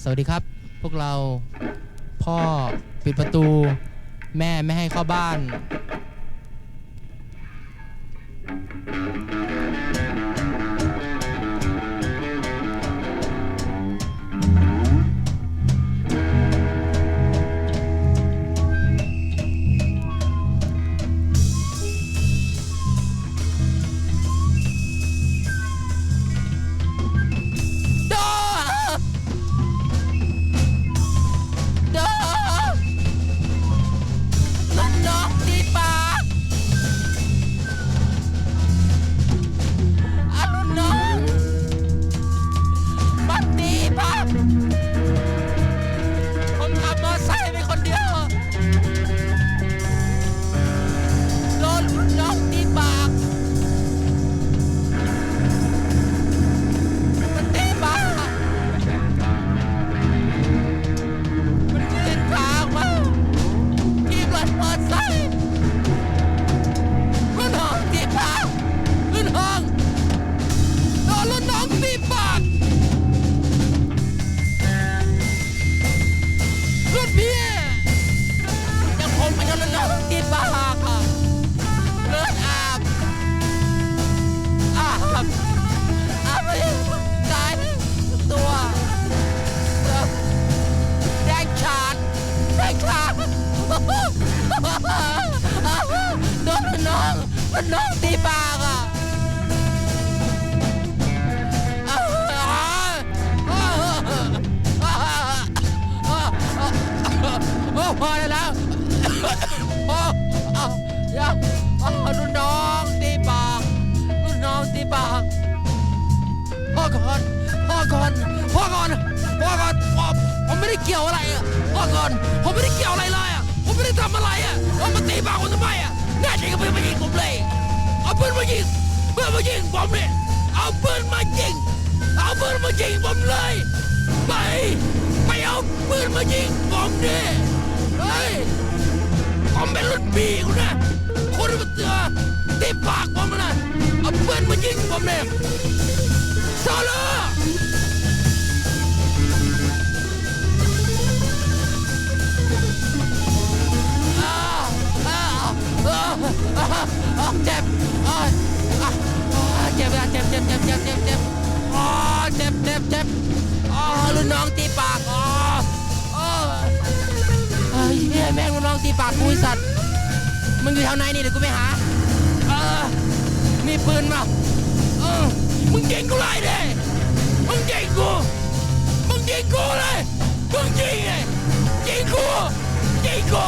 สวัสดีครับ พวกเราพ่อปิดประตู แม่ไม่ให้เข้าบ้าน องมันน้องตีปากอะโอ้พอได้แล้วโอ้อย่ารุ่นน้องตีปากรุ่นน้องตีปากพ่อก่อนพ่อก่อนพ่อก่อนพ่อก่อนพ่อผมไม่ได้เกี่ยวอะไรอะพ่อก่อนผมไม่ได้เกี่ยวอะไรเลยอะผมไม่ได้ทำอะไรอะเอามาตีปากผมทำไมอะ แน่จริงก็ปืนมายิงผมเลย เอาปืนมายิงปืนมายิงผมเลยเอาปืนมายิง เอาปืนมายิงผมเลย ไป ไปเอาปืนมายิงผมดิเฮ้ยผมเป็นรุ่นพี่คุณนะคุณมาเตือนตีปากผมนะเอาปืนมายิงผมเนี่ยซโลอ้ บอ้าวอ้าวเจ็บเจ็บเจ็บเจ็บเจ็บเจ็บเจ็บอ๋อเจ็บเจ็บเจ็บอ๋อรุ่นน้องตีปากอ๋ออ๋อเฮ้ยเหี้ยแม่งรุ่นน้องตีปากกูไอสัตว์มึงอยู่แถวไหนนี่เดี๋ยวกูไปหาเออมีปืนมาเออมึงยิงกูเลยดิมึงยิงกูมึงยิงกูเลยมึงยิงไงยิงกูยิงกู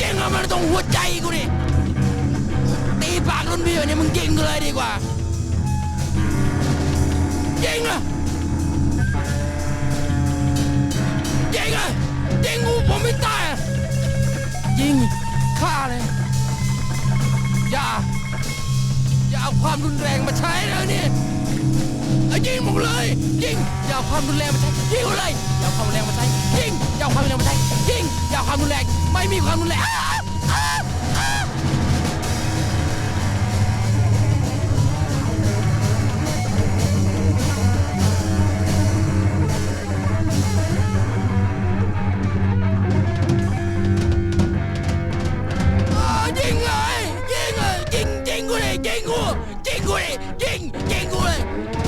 ยิงอะมันตรงหัวใจกูนี่ ปากรุ่นพี่แบบนี้มึงยิงกูเลยดีกว่ายิงอะยิงอะยิงกูผมไม่ตายอะยิงฆ่าเลยอย่าอย่าเอาความรุนแรงมาใช้นะนี่เอายิงหมดเลยยิงอย่าเอาความรุนแรงมาใช้ยิงเลยอย่าเอาความรุนแรงมาใช้ยิงอย่าเอาความรุนแรงมาใช้ยิงอย่าเอาความรุนแรงไม่มีความรุนแรง ยิงกูเลยยิงกูยิงกูเลยยิงยิงกูเลย